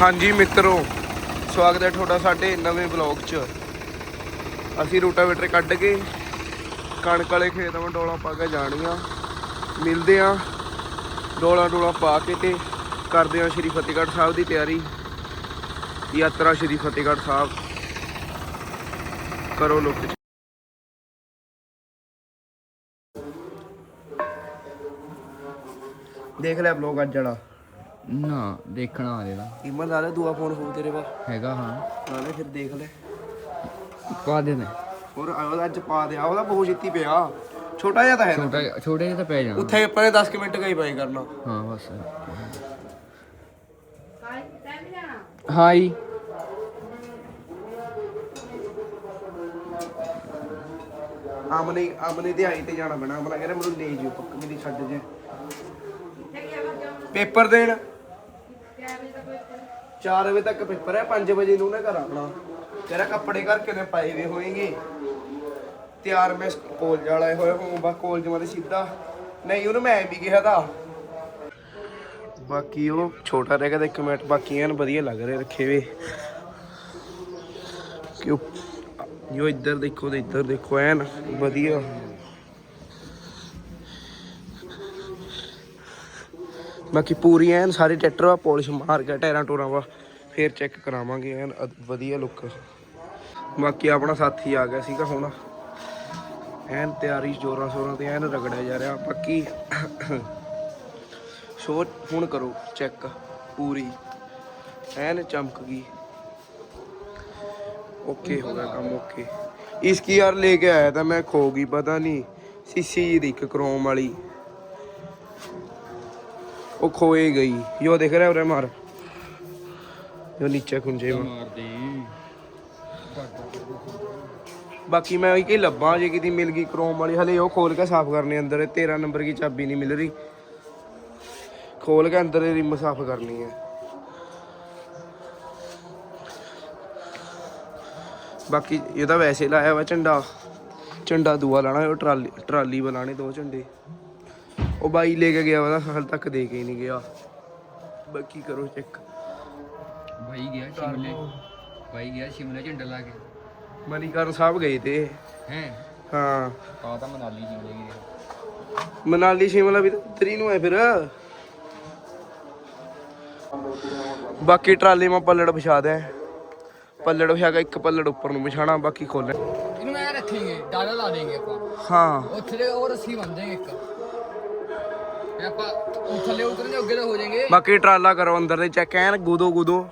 ਹਾਂਜੀ ਮਿੱਤਰੋ, ਸਵਾਗਤ ਹੈ ਤੁਹਾਡਾ ਸਾਡੇ ਨਵੇਂ ਬਲੌਗ 'ਚ। ਅਸੀਂ ਰੋਟਾਵੇਟਰ ਕੱਢ ਕੇ ਕਣਕ ਵਾਲੇ ਖੇਤ ਵਿੱਚ ਡੋਲਾ ਪਾ ਕੇ ਜਾਣੀਆਂ। ਮਿਲਦੇ ਆ ਡੋਲਾ ਡੋਲਾ ਪਾ ਕੇ ਤੇ ਕਰਦੇ ਆ ਸ਼੍ਰੀ ਫਤਿਹਗੜ੍ਹ ਸਾਹਿਬ ਦੀ ਤਿਆਰੀ। ਯਾਤਰਾ ਸ਼੍ਰੀ ਫਤਿਹਗੜ੍ਹ ਸਾਹਿਬ। ਕਰੋ ਲੋਕ ਦੇਖ ਲੈ ਬਲੌਗ ਅੱਜ ਵਾਲਾ। ਨਾ ਦੇਖਣਾ ਆ ਜਿਹੜਾ ਇਮਨ ਲਾ ਲੈ ਦੂਆ ਫੋਨ ਹੋ ਤੇਰੇ ਵਾ ਹੈਗਾ ਹਾਂ। ਲਾ ਲੈ ਫਿਰ ਦੇਖ ਲੈ। ਪਾ ਦੇ ਨੇ ਹੋਰ ਉਹਦਾ ਅੱਜ ਪਾ ਦੇ ਆ ਉਹਦਾ ਬਹੁਤ ਛੇਤੀ ਪਿਆ। ਛੋਟਾ ਜਿਹਾ ਤਾਂ ਹੈ ਨਾ। ਛੋਟਾ ਛੋਟੇ ਜਿਹੇ ਤਾਂ ਪੈ ਜਾਣਾ ਉੱਥੇ ਆਪਾਂ ਨੇ 10 ਕੁ ਮਿੰਟ ਗਈ ਪਾਈ ਕਰਨਾ। ਹਾਂ ਬਸ। ਹਾਂ ਜੀ ਆਮਨੇ ਆਮਨੇ ਦਿਹਾਈ ਤੇ ਜਾਣਾ ਪੈਣਾ। ਆਮਨਾ ਕਹਿੰਦਾ ਮੈਨੂੰ ਲੈ ਜਿਓ ਪੱਕ ਮੇਰੀ ਛੱਡ ਜੇ। ਪੇਪਰ ਦੇਣ। 4 ਵਜੇ ਤੱਕ ਪੇਪਰ ਹੈ 5 ਵਜੇ ਨੂੰ ਉਹਨੇ ਘਰ ਆਉਣਾ। ਤੇਰਾ ਕੱਪੜੇ ਕਰਕੇ ਨੇ ਪਾਏ ਵੇ ਹੋਏਗੇ। ਤਿਆਰ ਮੈਂ ਕਾਲਜ ਵਾਲਾ ਹੋਇਆ ਹੂੰ ਕਾਲਜ ਵਾਲੇ ਸਿੱਧਾ। ਨਹੀਂ, ਉਹਨੂੰ ਮੈਂ ਵੀ ਕਿਹਾ ਤਾਂ। ਬਾਕੀ ਉਹ ਛੋਟਾ ਰਹਿ ਗਿਆ ਤਾਂ ਇੱਕ ਮਿੰਟ, ਬਾਕੀ ਐਨ ਵਧੀਆ ਲੱਗ ਰਹੇ ਰੱਖੇ ਵੇ। ਕਿਉਂ? ਜੋ ਇੱਧਰ ਦੇਖੋ ਤੇ ਇੱਧਰ ਦੇਖੋ, ਐਨ ਵਧੀਆ। ਬਾਕੀ ਪੂਰੀ ਐਨ ਸਾਰੇ ਟਰੈਕਟਰ ਆ, ਪੋਲਿਸ਼ ਮਾਰ ਕੇ ਟਾਇਰਾਂ ਟੋਰਾਂ ਵਾ। ਫੇਰ ਚੈੱਕ ਕਰਾਵਾਂਗੇ ਐਨ ਵਧੀਆ ਲੁੱਕ ਬਾਕੀ ਆਪਣਾ ਸਾਥੀ ਆ ਗਿਆ ਸੀਗਾ ਹੁਣ। ਐਨ ਤਿਆਰੀ ਜੋਰਾਂ ਸ਼ੋਰਾਂ ਤੇ ਐਨ ਰਗੜਿਆ ਜਾ ਰਿਹਾ। ਬਾਕੀ ਸ਼ੋਰ ਹੁਣ ਕਰੋ ਚੈੱਕ ਪੂਰੀ। ਐਨ ਚਮਕ ਗਈ। ਓਕੇ, ਹੋ ਗਿਆ ਕੰਮ ਓਕੇ। ਇਸ ਕੀ ਯਾਰ ਲੈ ਕੇ ਆਇਆ ਤਾਂ ਮੈਂ ਖੋ ਗਈ, ਪਤਾ ਨਹੀਂ ਸੀਸੀ ਦੀ ਇੱਕ ਕ੍ਰੋਮ ਵਾਲੀ। वो खोए गई यो देख रहा है उरे मार यो नीचे खुंजे में ਮਾਰਦੇ ਬਾਕੀ ਮੈਂ ਉਹੀ ਕਿ ਲੱਭਾਂ ਜੇ ਕਿਤੇ ਮਿਲ ਗਈ ਕ੍ਰੋਮ ਵਾਲੀ ਹਲੇ ਉਹ ਖੋਲ ਕੇ ਸਾਫ਼ ਕਰਨੇ ਅੰਦਰ 13 ਨੰਬਰ ਦੀ ਚਾਬੀ ਨਹੀਂ ਮਿਲ ਰਹੀ ਖੋਲ ਕੇ ਅੰਦਰ ਇਹ ਰਿਮ ਸਾਫ਼ ਕਰਨੀ ਹੈ ਬਾਕੀ ਇਹਦਾ ਵੈਸੇ ਲਾਇਆ ਵਾ ਝੰਡਾ ਝੰਡਾ ਦੂਆ ਲਾਣਾ ਉਹ ਟਰਾਲੀ ਟਰਾਲੀ ਬਲਾਣੇ ਦੋ ਝੰਡੇ ਉਹ ਬਾਈ ਲੈ ਕੇ ਗਿਆ ਵਾ ਹਾਲ ਤੱਕ ਦੇ ਕੇ ਨਹੀਂ ਗਿਆ। ਬਾਕੀ ਕਰੋ ਚੈੱਕ ਭਾਈ ਗਿਆ ਸ਼ਿਮਲੇ। ਭਾਈ ਗਿਆ ਸ਼ਿਮਲੇ ਝੰਡਾ ਲਾ ਕੇ। ਮਨੀਕਰਨ ਸਾਹਿਬ ਗਏ ਤੇ। ਹੈ? ਹਾਂ। ਆ ਤਾਂ ਮਨਾਲੀ ਸ਼ਿਮਲੇ ਗਏ। ਮਨਾਲੀ ਸ਼ਿਮਲਾ ਵੀ ਤਾਂ ਉੱਧਰ ਹੀ ਨੂੰ ਹੈ ਫਿਰ। ਬਾਕੀ ਟਰਾਲੇ ਮਾ ਪੱਲੜ ਵਿਛਾ ਦੇ ਪੱਲੜ ਵਿਛਾ ਕੇ ਇੱਕ ਪੱਲੜ ਉੱਪਰ ਨੂੰ ਵਿਛਾਣਾ ਬਾਕੀ ਖੋਲੇ ਇਹਨੂੰ ਐ ਰੱਖेंगे ਡਾਲਾ ਲਾ ਦੇਂਗੇ ਆਪਾਂ। ਹਾਂ। ਉੱਥੇ ਉਹ ਰੱਸੀ ਬੰਨ ਦੇਂਗੇ ਇੱਕ। ਇਹ ਆਪਾਂ ਉਹ ਥੱਲੇ ਉਤਰਨ ਜੋਗੇ ਤਾਂ ਹੋ ਜਾਏਗੇ। ਬਾਕੀ ਟਰਾਲਾ ਕਰੋ ਅੰਦਰ ਦੇ ਚੈੱਕ ਐਨ ਗੁਦੋ ਗੁਦੋ।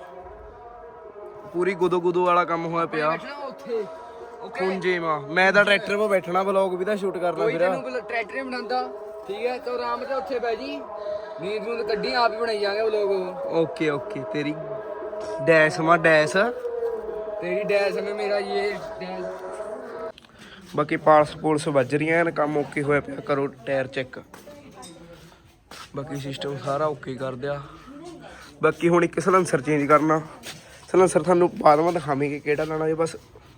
ਪੂਰੀ ਗੁਦੋ ਗੁਦੋ ਵਾਲਾ ਕੰਮ ਹੋਇਆ ਪਿਆ। ਬੈਠਣਾ ਉੱਥੇ। ਓਕੇ। ਖੁੰਜੇ ਮਾ। ਮੈਂ ਤਾਂ ਟਰੈਕਟਰ 'ਤੇ ਬੈਠਣਾ ਵਲੌਗ ਵੀ ਤਾਂ ਸ਼ੂਟ ਕਰਨਾ ਕੋਈ ਫਿਰ। ਤੈਨੂੰ ਕੋਈ ਟਰੈਕਟਰ ਨਹੀਂ ਬਣਾਉਂਦਾ। ਠੀਕ ਹੈ ਤੂੰ ਆਰਾਮ ਨਾਲ ਉੱਥੇ ਬਹਿ ਜੀ। ਨੀਂਦ ਨੂੰ ਕੱਢੀ ਆਪ ਹੀ ਬਣਾਈ ਜਾਗੇ ਉਹ ਲੋਕ ਓਕੇ ਓਕੇ। ਤੇਰੀ ਡੈਸ਼ ਮਾ ਡੈਸ਼। ਤੇਰੀ ਡੈਸ ਮੈਂ ਮੇਰਾ ਇਹ ਡੈਸ। ਬਾਕੀ ਪਾਲਸ ਪੁਲਸ ਵੱਜ ਰਹੀਆਂ ਐਨ ਕੰਮ ਓਕੇ ਹੋਇਆ ਪਿਆ ਕਰੋ ਟਾਇਰ ਚੈੱਕ। ਬਾਕੀ ਸਿਸਟਮ ਸਾਰਾ ਓਕੇ ਕਰ ਦਿਆ। ਬਾਕੀ ਹੁਣ ਇੱਕ ਸਲੈਂਸਰ ਚੇਂਜ ਕਰਨਾ। ਸਲੈਂਸਰ ਤੁਹਾਨੂੰ ਬਾਅਦ ਵਿੱਚ ਦਿਖਾਵਾਂਗੇ ਕਿਹੜਾ ਲੈਣਾ ਇਹ ਬਸ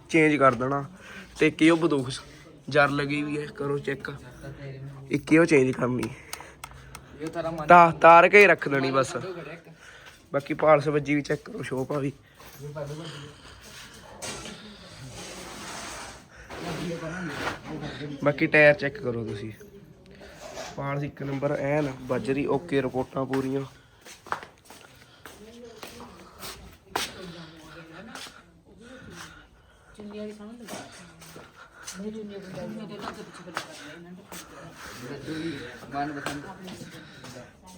ਚੇਂਜ ਕਰ ਦੇਣਾ। ਤੇ ਕੀ ਉਹ ਬਦੂਖ ਜਰ ਲੱਗੀ ਵੀ ਹੈ, ਕਰੋ ਚੈੱਕ ਇੱਕ ਹੀ ਉਹ ਚੇਂਜ ਕਰਨੀ। ਇਹ ਤਾ ਤਾਰ ਕੇ ਰੱਖ ਦੇਣੀ ਬਸ। ਬਾਕੀ ਪਾਲਸ ਵੱਜੀ ਵੀ ਚੈੱਕ ਕਰੋ ਸ਼ੋਪ ਆ ਵੀ ਬਾਕੀ ਟਾਇਰ ਚੈੱਕ ਕਰੋ ਤੁਸੀਂ। ਪਾਲਸ ਇੱਕ ਨੰਬਰ ਐਨ ਬੱਜਰੀ ਓਕੇ, ਰਿਪੋਰਟਾਂ ਪੂਰੀਆਂ। ਮਨ ਬਸੰਤ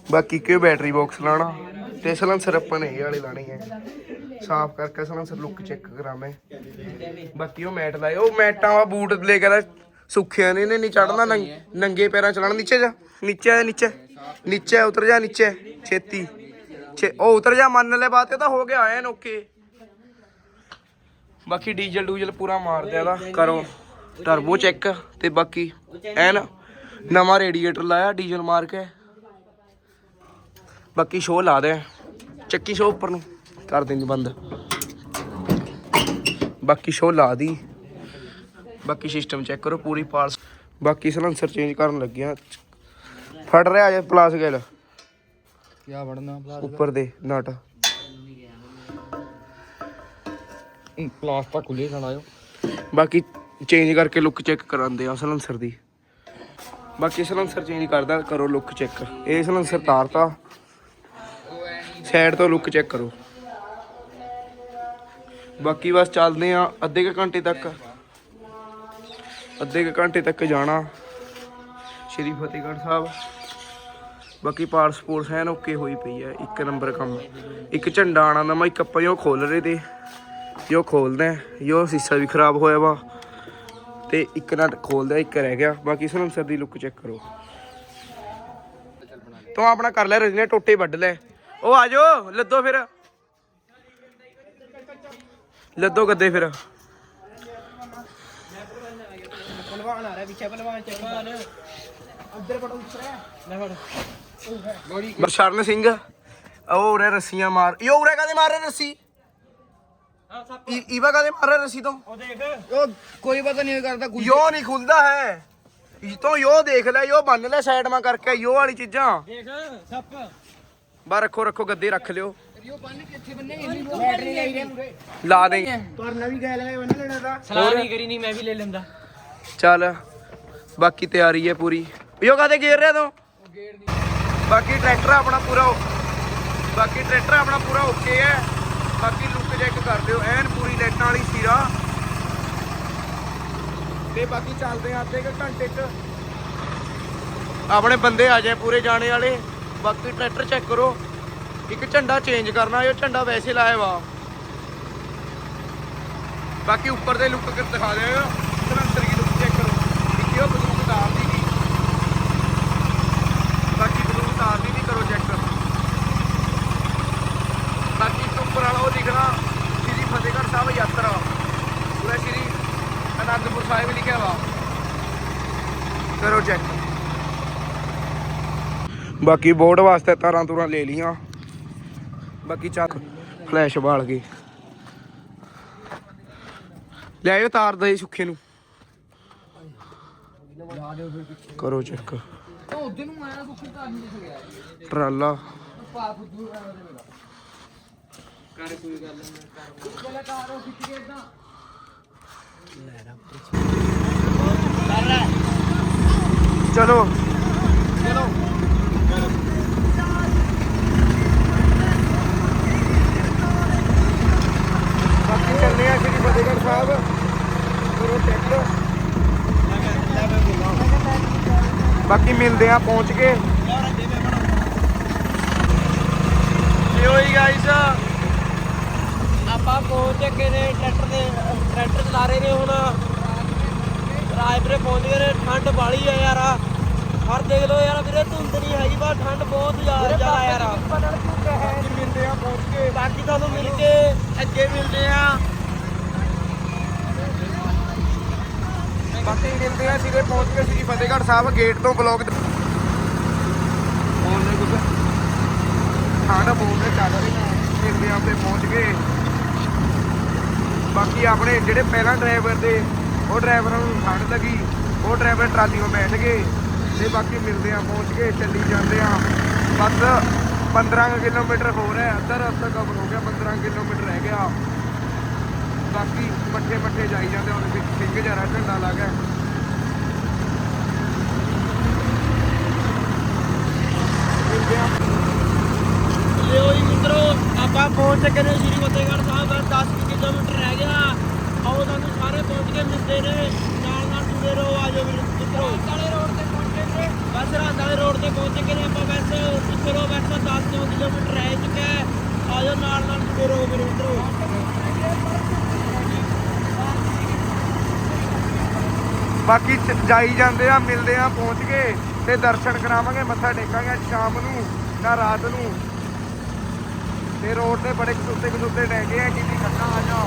ਬਾਕੀ ਕਿ ਬੈਟਰੀ ਬਾਕਸ ਲਾਣਾ ਤੇ ਸਲੈਂਸਰ ਆਪਾਂ ਨੇ ਇਹ ਵਾਲੇ ਲਾਣੇ ਹੈ ਸਾਫ਼ ਕਰਕੇ ਸਲੈਂਸਰ ਲੁੱਕ ਚੈੱਕ ਕਰਾਵੇਂ ਬਾਕੀ ਉਹ ਮੈਟ ਲਾਏ, ਉਹ ਮੈਟਾਂ ਵਾ ਬੂਟ ਲੈ ਕੇ ਤਾਂ ਸੁੱਖਿਆ ਨੇ ਨੇ ਨਹੀਂ ਚੜਨਾ ਨੰਗੇ ਪੈਰਾਂ ਚਲਾਣ ਨੀਚੇ ਜਾ ਨੀਚੇ ਆ ਨੀਚੇ। ਨੀਚੇ ਉਤਰ ਜਾ ਨੀਚੇ। ਛੇਤੀ। ਛੇ ਉਹ ਉਤਰ ਜਾ ਮੰਨ ਲੈ ਬਾਤ ਇਹ ਤਾਂ ਹੋ ਗਿਆ ਐਨ ਓਕੇ। ਬਾਕੀ ਡੀਜ਼ਲ ਡੂਜ਼ਲ ਪੂਰਾ ਮਾਰ ਦਿਆ ਦਾ ਕਰੋ। ਟਰਬੋ ਚੈੱਕ ਤੇ ਬਾਕੀ ਐਨ ਨਵਾਂ ਰੇਡੀਏਟਰ ਲਾਇਆ ਡੀਜ਼ਲ ਮਾਰ ਕੇ। ਬਾਕੀ ਸ਼ੋਅ ਲਾ ਦੇ। ਚੱਕੀ ਸ਼ੋਅ ਉੱਪਰ ਨੂੰ। ਕਰ ਦੇਂਗੇ ਬੰਦ। ਬਾਕੀ ਸ਼ੋਅ ਲਾ ਦੀ। ਬਾਕੀ ਸਿਸਟਮ ਚੈੱਕ ਕਰੋ ਪੂਰੀ ਪਾਰਸ ਬਾਕੀ ਸਲੈਂਸਰ ਚੇਂਜ ਕਰਨ ਲੱਗਿਆ। ਫੜ ਰਿਹਾ ਜੇ ਪਲਾਸ ਗੇਲ ਕੀ ਵੜਨਾ ਉੱਪਰ ਦੇ ਨਟ। ਕਲਾਸ ਤਾਂ ਖੁੱਲੇ ਜਾਣਾ ਆਇਓ ਬਾਕੀ ਚੇਂਜ ਕਰਕੇ ਲੁੱਕ ਚੈੱਕ ਕਰਾਉਂਦੇ ਆ ਸਲੈਂਸਰ ਦੀ। ਬਾਕੀ ਸਲੈਂਸਰ ਚੇਂਜ ਕਰਦਾ ਕਰੋ ਲੁੱਕ ਚੈੱਕ ਇਹ ਸਲੈਂਸਰ ਤਾਰਤਾ। ਸਾਈਡ ਤੋਂ ਲੁੱਕ ਚੈੱਕ ਕਰੋ। ਬਾਕੀ ਬਸ ਚੱਲਦੇ ਆ ਅੱਧੇ ਕੁ ਘੰਟੇ ਤੱਕ। ਅੱਧੇ ਕੁ ਘੰਟੇ ਤੱਕ ਜਾਣਾ। ਸ਼੍ਰੀ ਫਤਿਹਗੜ੍ਹ ਸਾਹਿਬ। ਬਾਕੀ ਪਾਰ ਸਪੋਰਟਸ ਓਕੇ ਹੋਈ ਪਈ ਹੈ, ਇੱਕ ਨੰਬਰ ਕੰਮ। ਇੱਕ ਝੰਡਾ ਆਣਾ ਨਵਾਂ ਇੱਕ ਆਪਾਂ ਉਹ ਖੋਲ ਰਹੇ ਤੇ ਜੋ ਖੋਲਦਾ ਜੋ ਸੀਸਾ ਵੀ ਖਰਾਬ ਹੋਇਆ ਵਾ। ਤੇ ਇੱਕ ਨਾ ਖੋਲਦਾ ਇੱਕ ਰਹਿ ਗਿਆ। ਬਾਕੀ ਸਲੈਂਸਰ ਦੀ ਲੁੱਕ ਚੈੱਕ ਕਰੋ। ਤੂੰ ਆਪਣਾ ਕਰ ਲੈ ਰਜਨੇ, ਟੋਟੇ ਵੱਢ ਲੈ। ਉਹ ਆ ਜਾਓ, ਲੱਦੋ ਫਿਰ। ਲੱਦੋ ਗੱਦੇ ਫਿਰ। ਪਹਿਲਵਾਨ ਆ ਰਿਹਾ ਪਿੱਛੇ ਪਹਿਲਵਾਨ ਚੱਲਵਾਨ ਉੱਧਰ ਫੜੋ ਉੱਤਰ ਲੈ ਫੜ। ਬਰਸ਼ਰਨ ਸਿੰਘ ਉਹ ਉਰੇ ਰੱਸੀਆਂ ਮਾਰ ਯੋ ਉਰੇ ਕਾਦੇ ਮਾਰ ਰਿਹਾ ਰੱਸੀ? ਈਵਾ ਕਾਦੇ ਮਾਰ ਰਿਹਾ ਰੱਸੀ ਤੋਂ? ਉਹ ਦੇਖ। ਉਹ ਕੋਈ ਪਤਾ ਨਹੀਂ ਕਰਦਾ ਕੁਝ ਯੋ ਨਹੀਂ ਖੁੱਲਦਾ ਹੈ। ਇਹ ਤੋਂ ਯੋ ਦੇਖ ਲੈ ਯੋ ਬੰਨ ਲੈ ਸਾਈਡ ਮਾ ਕਰਕੇ ਯੋ ਵਾਲੀ ਚੀਜ਼ਾਂ। ਦੇਖ ਸੱਪ। ਬਾ ਰੱਖੋ ਰੱਖੋ ਗੱਦੇ ਰੱਖ ਲਿਓ। ਬੰਨ ਕਿੱਥੇ ਲਾ ਦੇ ਪਰ ਨਵੀਂ ਗੈਲ ਹੈ ਬੰਨ ਲੈਣਾ ਦਾ ਸਲਾਹ ਨਹੀਂ ਕਰੀ ਨਹੀਂ ਮੈਂ ਵੀ ਲੈ ਲੈਂਦਾ। ਚੱਲ, ਬਾਕੀ ਤਿਆਰੀ ਹੈ ਪੂਰੀ। ਯੋ ਕਾਦੇ ਗੇਰ ਰਿਹਾ ਤੂੰ? ਬਾਕੀ ਟਰੈਕਟਰ ਆਪਣਾ ਪੂਰਾ ਬਾਕੀ ਟਰੈਕਟਰ ਆਪਣਾ ਪੂਰਾ ਓਕੇ ਹੈ। ਬਾਕੀ ਲੁੱਕ ਚੈੱਕ ਕਰ ਦਿਓ ਐਨ ਪੂਰੀ ਲਾਈਟਾਂ ਵਾਲੀ ਸੀਰਾ। ਤੇ ਬਾਕੀ ਚੱਲਦੇ ਆ ਅੱਧੇ ਘੰਟੇ ਚ। ਆਪਣੇ ਬੰਦੇ ਆ ਜਾਏ ਪੂਰੇ ਜਾਣੇ ਵਾਲੇ। ਬਾਕੀ ਟਰੈਕਟਰ ਚੈੱਕ ਕਰੋ। ਇੱਕ ਝੰਡਾ ਚੇਂਜ ਕਰਨਾ, ਇਹ ਝੰਡਾ ਵੈਸੇ ਲਾਇਆ ਵਾ। ਬਾਕੀ ਉੱਪਰ ਦੇ ਲੁੱਕ ਦਿਖਾ ਦਿਓ ਸਲੰਸਰ ਦੀ ਲੁੱਕ ਚੈੱਕ ਕਰੋ ਇੱਕ ਉਹ ਬਲੂਕ ਤਾਰ ਦੀ ਵੀ ਬਾਕੀ ਬਲੂਕ ਤਾਰ ਦੀ ਵੀ ਕਰੋ ਚੈੱਕ ਬਾਕੀ ਇੱਕ ਉੱਪਰ ਵਾਲਾ ਉਹ ਲਿਖਣਾ ਸ਼੍ਰੀ ਫਤਿਹਗੜ੍ਹ ਸਾਹਿਬ ਯਾਤਰਾ ਪੂਰਾ ਸ਼੍ਰੀ ਅਨੰਦਪੁਰ ਸਾਹਿਬ ਲਿਖਿਆ ਵਾ। ਕਰੋ ਚੈੱਕ ਬਾਕੀ ਬੋਰਡ ਵਾਸਤੇ ਤਾਰਾਂ ਤੂਰਾਂ ਲੈ ਲੀਆਂ ਬਾਕੀ ਚੱਕ ਫਲੈਸ਼ ਬਾਲ ਕੇ ਲੈ ਆਇਓ ਤਾਰ ਦੇ ਸੁੱਖੇ ਨੂੰ। ਕਰੋ ਚੈੱਕ ਉਹ ਉਧਰ ਨੂੰ ਆਇਆ ਕੁਝ ਤਾਂ ਨਹੀਂ ਦਿਖ ਗਿਆ ਟਰਾਲਾ। ਪਾ ਫੁੱਦੂ ਕਰ ਕੋਈ ਗੱਲ ਨਹੀਂ ਕਰ ਕਾਰ ਉਹ ਖਿੱਚ ਕੇ ਇਦਾਂ ਚਲੋ। ਬਾਕੀ ਚੱਲਦੇ ਆ ਸ਼੍ਰੀ ਫਤਿਹਗੜ੍ਹ ਸਾਹਿਬ। ਕਰੋ ਚੈੱਕ ਬਾਕੀ ਮਿਲਦੇ ਆ ਪਹੁੰਚ ਕੇ। ਲਿਓ ਹੀ ਗਾਇਸ ਆਪਾਂ ਪਹੁੰਚ ਚੁੱਕੇ ਨੇ ਟਰੈਕਟਰ ਰਹੇ ਨੇ ਹੁਣ। ਰਾਜਪੁਰੇ ਪਹੁੰਚ ਗਏ ਨੇ ਠੰਡ ਬਾਲੀ ਆ ਯਾਰ। ਹਰ ਦੇਖ ਲਓ ਯਾਰ ਵੀਰੇ ਧੁੰਦ ਨਹੀਂ ਹੈਗੀ ਬਾ ਠੰਡ ਬਹੁਤ ਜ਼ਿਆਦਾ ਜ਼ਿਆਦਾ ਯਾਰ। ਬਾਕੀ ਮਿਲਦੇ ਆ ਪਹੁੰਚ ਕੇ ਬਾਕੀ ਤੁਹਾਨੂੰ ਮਿਲ ਕੇ ਅੱਗੇ ਮਿਲਦੇ ਆ। ਬਾਕੀ ਮਿਲਦੇ ਆ ਸਿਰੇ ਪਹੁੰਚ ਕੇ ਸ਼੍ਰੀ ਫਤਿਹਗੜ੍ਹ ਸਾਹਿਬ ਗੇਟ ਤੋਂ ਬਲੌਗ ਬੋਲਨੇ ਕੁਝ। ਖਾਣਾ ਬੋਲਦੇ ਚੱਲ ਰਹੀ ਮਿਲਦੇ ਆ ਤੇ ਪਹੁੰਚ ਗਏ। ਬਾਕੀ ਆਪਣੇ ਜਿਹੜੇ ਪਹਿਲਾਂ ਡਰਾਈਵਰ ਦੇ, ਉਹ ਡਰਾਈਵਰਾਂ ਨੂੰ ਠੰਡ ਲੱਗੀ, ਉਹ ਡਰਾਈਵਰ ਟਰਾਲੀਆਂ ਬੈਠ ਗਏ ਤੇ ਬਾਕੀ ਮਿਲਦੇ ਆ ਪਹੁੰਚ ਕੇ ਚੱਲੀ ਜਾਂਦੇ ਆ ਬਸ 15 ਕੁ ਕਿਲੋਮੀਟਰ ਹੋਰ ਹੈ, ਅੱਧਾ ਰਸਤਾ ਕਵਰ ਹੋ ਗਿਆ 15 ਕਿਲੋਮੀਟਰ ਰਹਿ ਗਿਆ। ਬਾਕੀ ਮੱਠੇ ਮੱਠੇ ਜਾਈ ਜਾਂਦੇ ਉਹਦੇ ਵਿੱਚ ਸਿੰਘ ਜਰਾ ਝੰਡਾ ਲੱਗ ਗਿਆ। ਮਿਲਦੇ ਲਿਓ ਜੀ ਮਿੱਤਰੋ, ਆਪਾਂ ਪਹੁੰਚ ਚੁੱਕੇ ਨੇ ਸ਼੍ਰੀ ਫਤਿਹਗੜ੍ਹ ਸਾਹਿਬ। ਕਿਲੋਮੀਟਰ ਰਹਿ ਗਿਆ। ਆਓ ਤੁਹਾਨੂੰ ਸਾਰੇ ਪਹੁੰਚ ਕੇ ਮਿਲਦੇ ਨੇ। ਨਾਲ ਨਾਲ ਜੁੜੇ ਰਹੋ ਆਜੋ ਵੀਰ ਮਿੱਤਰੋ ਰਾਤਾਲੇ ਰੋਡ ਤੇ ਪਹੁੰਚੇ ਨੇ। ਬਸ ਰਾਤਾਲੇ ਰੋਡ ਤੇ ਪਹੁੰਚ ਚੁੱਕੇ ਨੇ ਆਪਾਂ ਬਸ ਮਿੱਤਰੋ ਬਸ 10 ਕੁ ਕਿਲੋਮੀਟਰ ਰਹਿ ਚੁੱਕਾ ਹੈ। ਆਜੋ ਨਾਲ ਨਾਲ ਜੁੜੇ ਰਹੋ ਮੇਰੇ ਮਿੱਤਰੋ ਬਾਕੀ ਚ- ਜਾਈ ਜਾਂਦੇ ਆ ਮਿਲਦੇ ਆ ਪਹੁੰਚ ਗਏ ਤੇ ਦਰਸ਼ਨ ਕਰਾਵਾਂਗੇ ਮੱਥਾ ਟੇਕਾਂਗੇ ਸ਼ਾਮ ਨੂੰ ਨਾ ਰਾਤ ਨੂੰ। ਤੇ ਰੋਡ ਤੇ ਬੜੇ ਕਸੂਤੇ ਕਸੂਤੇ ਡੈ ਗਏ ਆ ਕਿ ਵੀ ਆ ਜਾ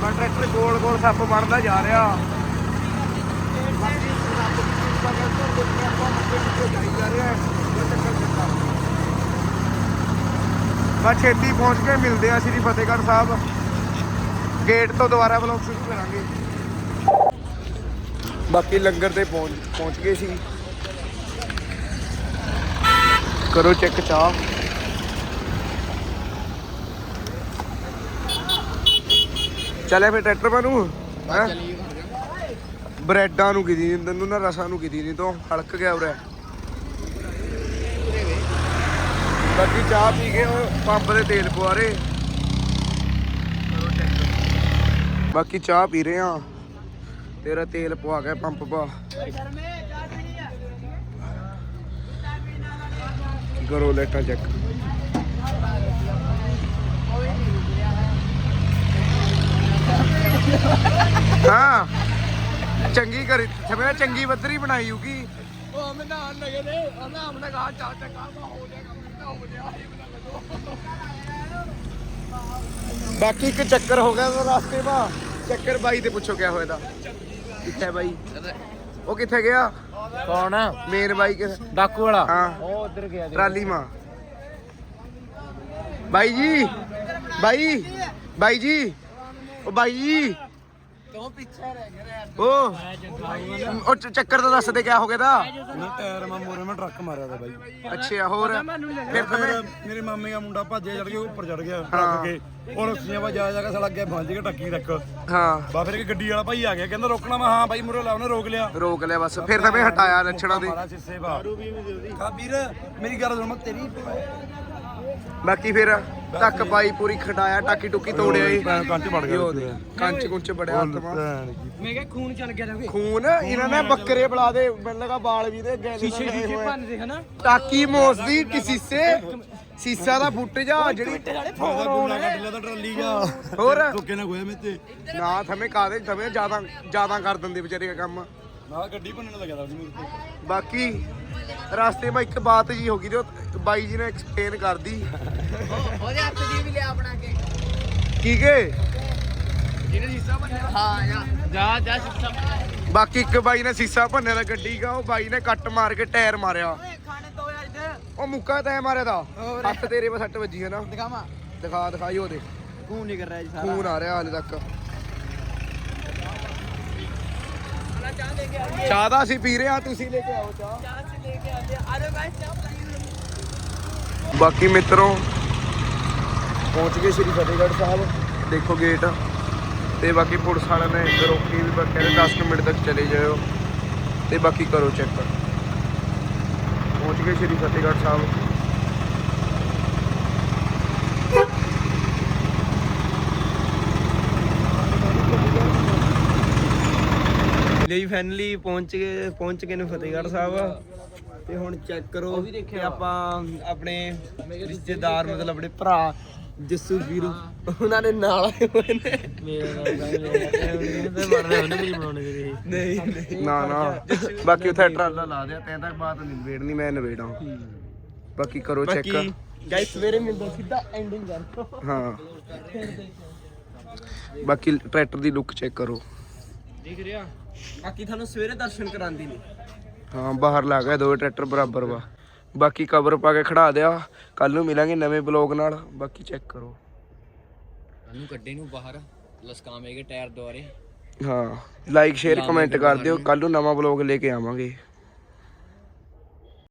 ਬਾ ਟਰੈਕਟਰ ਗੋਲ ਗੋਲ ਸੱਪ ਬਣਦਾ ਜਾ ਰਿਹਾ। ਬਸ ਛੇਤੀ ਪਹੁੰਚ ਕੇ ਮਿਲਦੇ ਆ ਸ਼੍ਰੀ ਫਤਿਹਗੜ੍ਹ ਸਾਹਿਬ। ਗੇਟ ਤੋਂ ਦੁਬਾਰਾ ਵਲੋਗ ਸ਼ੁਰੂ ਕਰਾਂਗੇ। ਬਾਕੀ ਲੰਗਰ ਤੇ ਪਹੁੰਚ ਪਹੁੰਚ ਗਏ ਸੀ। ਕਰੋ ਚੈੱਕ ਚਾਹ। ਚੱਲਿਆ ਫਿਰ ਟਰੈਕਟਰ ਬਣੂ ਹੈ? ਬ੍ਰੈਡਾਂ ਨੂੰ ਕਿਦੀ ਨਹੀਂ ਤੈਨੂੰ ਨਾ ਰਸਾਂ ਨੂੰ ਕਿਦੀ ਨਹੀਂ ਤੋਂ ਹਲਕ ਗਿਆ ਉਰੇ। ਬਾਕੀ ਚਾਹ ਪੀ ਕੇ ਉਹ ਪੰਪ ਦੇ ਤੇਲ ਪਵਾ ਰਹੇ ਬਾਕੀ ਚਾਹ ਪੀ ਰਹੇ ਆ ਤੇਰਾ ਤੇਲ ਪਵਾ ਕੇ ਪੰਪ ਪਾ। ਕਰੋ ਲੈਟਾ ਚੈੱਕ। ਹਾਂ। ਚੰਗੀ ਕਰੀ ਸਮੇਂ ਚੰਗੀ ਬੱਦਰੀ ਬਣਾਈ ਹੋਗੀ ਉਹ ਮੈਂ ਨਾ ਨਗੇ ਦੇ ਉਹਨਾਂ ਆਪਣੇ ਘਰ ਚੱਲ ਚੱਕਾ ਹੋ ਜਾਏਗਾ ਮੈਂ ਹੋ ਗਿਆ ਬਾਕੀ ਇੱਕ ਚੱਕਰ ਹੋ ਗਿਆ ਉਹ ਰਸਤੇ 'ਮਾ ਚੱਕਰ ਬਾਈ ਤੇ ਪੁੱਛੋ ਕਿਆ ਹੋਇਆ ਦਾ। ਕਿੱਥੇ ਬਾਈ? ਉਹ ਕਿੱਥੇ ਗਿਆ? ਕੌਣ ਮੇਨ ਬਾਈ ਕਿੱਥੇ? ਡਾਕੂ ਵਾਲਾ? ਹਾਂ। ਉਹ ਉਧਰ ਗਿਆ ਟਰਾਲੀ ਮਾਂ। ਬਾਈ ਜੀ? ਬਾਈ? ਬਾਈ ਜੀ? ਉਹ ਬਾਈ। ਜੀ ਤੂੰ ਪਿੱਛੇ ਰਹਿ ਗਿਆ ਉਹ ਉਹ ਚ- ਚੱਕਰ ਤਾਂ ਦੱਸ ਦੇ ਕਿਆ ਹੋ ਗਿਆ ਦਾ। ਨਾ ਟਾਇਰ ਮਾ ਮੋਰੇ ਮੈਂ ਟਰੱਕ ਮਾਰਿਆ ਤਾ ਬਾਈ। ਅੱਛਾ ਹੋਰ? ਫਿਰ ਤਾਂ ਮੈਂ ਫਿਰ ਮੇਰੇ ਮਾਮੇ ਦਾ ਮੁੰਡਾ ਭੱਜਿਆ ਚੜ ਗਿਆ ਉੱਪਰ ਚੜ ਗਿਆ ਟਰੱਕ ਕੇ ਉਹ ਰੱਸੀਆਂ ਵਾ ਜਾ ਜਾ ਕੇ ਸਾਲਾ ਅੱਗੇ ਫਸ ਗਿਆ ਟੱਕੀ ਤੱਕ ਹਾਂ। ਬਾ ਫਿਰ ਇੱਕ ਗੱਡੀ ਵਾਲਾ ਭਾਈ ਆ ਗਿਆ ਕਹਿੰਦਾ ਰੋਕਣਾ ਮੈਂ ਹਾਂ ਬਾਈ ਮੁਰੇ ਲਾ ਉਹਨੇ ਰੋਕ ਲਿਆ। ਰੋਕ ਲਿਆ ਬਸ ਫਿਰ ਤਾਂ ਮੈਂ ਹਟਾਇਆ ਲੱਛਣਾਂ ਦੇ। ਮਾਰਾ ਸਿੱਸੇ ਬਾ। ਕਾ ਵੀਰ ਮੇਰੀ ਗੱਲ ਸੁਣ ਮੈਂ ਤੇਰੀ ਬਾਕੀ ਫਿਰ ਟੱਕ ਪਾਈ ਪੂਰੀ ਖਟਾਇਆ ਟਾਕੀ ਟੁਕੀ ਤੋੜਿਆ ਈ ਭੈਣ ਕੰਚ ਵੜ ਗਿਆ ਦੇ ਕੰਚ ਕੁੰਚ ਬੜਿਆ ਹੱਥ। ਮਾ ਮੈਂ ਕਿਹਾ ਖੂਨ ਚੱਲ ਗਿਆ ਜਾਵੇ ਖੂਨ ਇਹਨਾਂ ਨੇ ਬੱਕਰੇ ਬੁਲਾ ਦੇ ਮੈਨੂੰ ਲਗਾ ਬਾਲ ਵੀ ਦੇ ਗੈਲ ਸ਼ੀਸ਼ੇ ਸ਼ੀਸ਼ੇ ਭੰਨਦੇ ਹਨਾ? ਟਾਕੀ ਮੋਸਦੀ ਕਿ ਸੀਸੇ? ਸੀਸਾ ਦਾ ਫੁੱਟ ਜਾ ਜਿਹੜੀ ਫੋਨ ਟਰਾਲੀ ਜਾ ਹੋਰ? ਧੋਕੇ ਨਾ ਗੋਇਆ ਮੇਤੇ ਨਾ ਥਮੇ ਕਾਦੇ ਥਮੇ ਜ਼ਿਆਦਾ ਜ਼ਿਆਦਾ ਕਰ ਦਿੰਦੇ ਵਿਚਾਰੇ ਦਾ ਕੰਮ। ਗੱਡੀ ਤਾ ਮੇਰੇ ਤੇ। ਬਾਕੀ ਰਸਤੇ 'ਮਾ ਇੱਕ ਬਾਤ ਜੀ ਹੋ ਗਈ ਤੇ ਉਹ ਬਾਈ ਜੀ ਨੇ ਐਕਸਪਲੇਨ ਕਰਦੀ। ਉਹਦੇ ਹੱਥ ਦੀ ਵੀ ਲਿਆ ਬਣਾ ਕੇ। ਕੀ ਕੇ? ਜਿਹਨੇ ਹਿੱਸਾ ਬਣਿਆ ਹਾਂ ਜਾ ਜਾ ਜਾ ਹਿੱਸਾ ਬਾਕੀ ਇੱਕ ਬਾਈ ਨੇ ਸੀਸਾ ਭੰਨਿਆ ਦਾ ਗੱਡੀ ਦਾ ਉਹ ਬਾਈ ਨੇ ਕੱਟ ਮਾਰ ਕੇ ਟਾਇਰ ਮਾਰਿਆ। ਖਾਣੇ ਦੋ ਯਾਰ ਇੱਧਰ। ਉਹ ਮੁੱਕਾ ਤੈ ਮਾਰਿਆ ਦਾ ਹੱਥ ਤੇਰੇ 'ਤੇ ਸੱਟ ਵੱਜੀ ਹੈ ਨਾ। ਦਿਖਾਵਾਂ। ਦਿਖਾ ਦਿਖਾਈ ਉਹਦੇ। ਖੂਨ ਨਹੀਂ ਕਰ ਰਿਹਾ ਜੀ ਖੂਨ ਆ ਰਿਹਾ ਹਾਲੇ ਤੱਕ ਸਾਰਾ ਚਾਹ ਲੈ ਕੇ ਆ ਚਾਹ ਦਾ ਅਸੀਂ ਪੀ ਰਹੇ ਆ ਤੁਸੀਂ ਲੈ ਕੇ ਆਓ ਚਾਹ। ਚਾਹ ਚ ਲੈ ਕੇ ਆਂਦੇ ਅਰੇ ਮੈਂ ਚਾਹ ਪੀ ਬਾਕੀ ਮਿੱਤਰੋ, ਪਹੁੰਚ ਗਏ ਸ਼੍ਰੀ ਫਤਿਹਗੜ੍ਹ ਸਾਹਿਬ, ਦੇਖੋ ਗੇਟ ਤੇ ਬਾਕੀ ਪੁਲਿਸ ਵਾਲਿਆਂ ਨੇ ਇੱਧਰ ਰੋਕੀ ਵੀ, ਪਰ ਕਹਿੰਦੇ 10 ਕੁ ਮਿੰਟ ਤੱਕ ਚਲੇ ਜਾਇਓ। ਤੇ ਬਾਕੀ ਕਰੋ ਚੈੱਕ ਪਹੁੰਚ ਗਏ ਸ਼੍ਰੀ ਫਤਿਹਗੜ੍ਹ ਸਾਹਿਬ। ਲਈ ਫਾਈਨਲੀ ਪਹੁੰਚ ਗਏ ਪਹੁੰਚ ਗਏ ਨੇ ਫਤਿਹਗੜ੍ਹ ਸਾਹਿਬ। ਤੇ ਹੁਣ ਚੈੱਕ ਕਰੋ ਤੇ ਆਪਾਂ ਆਪਣੇ ਰਿਸ਼ਤੇਦਾਰ ਮਤਲਬ ਆਪਣੇ ਭਰਾ ਜੱਸੂ ਵੀਰੂ ਉਹਨਾਂ ਦੇ ਨਾਲ ਆਏ ਹੋਏ ਨੇ। ਨਹੀਂ ਨਹੀਂ। ਨਾ ਨਾ। ਬਾਕੀ ਉੱਥੇ ਟਰਾਲਾ ਲਾ ਦਿਆ ਤੈਂ ਤੱਕ ਬਾਤ ਨਹੀਂ ਵੇੜਨੀ ਮੈਂ ਨਵੇੜਾਂ ਬਾਕੀ ਕਰੋ ਚੈੱਕ ਬਾਕੀ ਗਾਇਸ ਸਵੇਰੇ ਮਿਲਦਾ ਸਿੱਧਾ ਐਂਡਿੰਗ ਕਰ ਹਾਂ। ਬਾਕੀ ਟਰੈਕਟਰ ਦੀ ਲੁੱਕ ਚੈੱਕ ਕਰੋ। ਦਿਖ ਰਿਹਾ? ਬਾਕੀ ਤੁਹਾਨੂੰ ਸਵੇਰੇ ਦਰਸ਼ਨ ਕਰਾਂਦੀ ਨਹੀਂ। ਹਾਂ ਬਾਹਰ ਲਾ ਗਿਆ ਦੋ ਟਰੈਕਟਰ ਬਰਾਬਰ ਵਾ। ਬਾਕੀ ਕਵਰ ਪਾ ਕੇ ਖੜਾ ਦਿਆ। ਕੱਲ ਨੂੰ ਮਿਲਾਂਗੇ ਨਵੇਂ ਬਲੌਗ ਨਾਲ। ਬਾਕੀ ਚੈੱਕ ਕਰੋ। ਨੂੰ ਕੱਢੇ ਨੂੰ ਬਾਹਰ ਲਸਕਾਵੇਂਗੇ ਟਾਇਰ ਦੁਆਰੇ। ਹਾਂ ਲਾਈਕ ਸ਼ੇਅਰ ਕਮੈਂਟ ਕਰ ਦਿਓ। ਕੱਲ ਨੂੰ ਨਵਾਂ ਬਲੌਗ ਲੈ ਕੇ ਆਵਾਂਗੇ।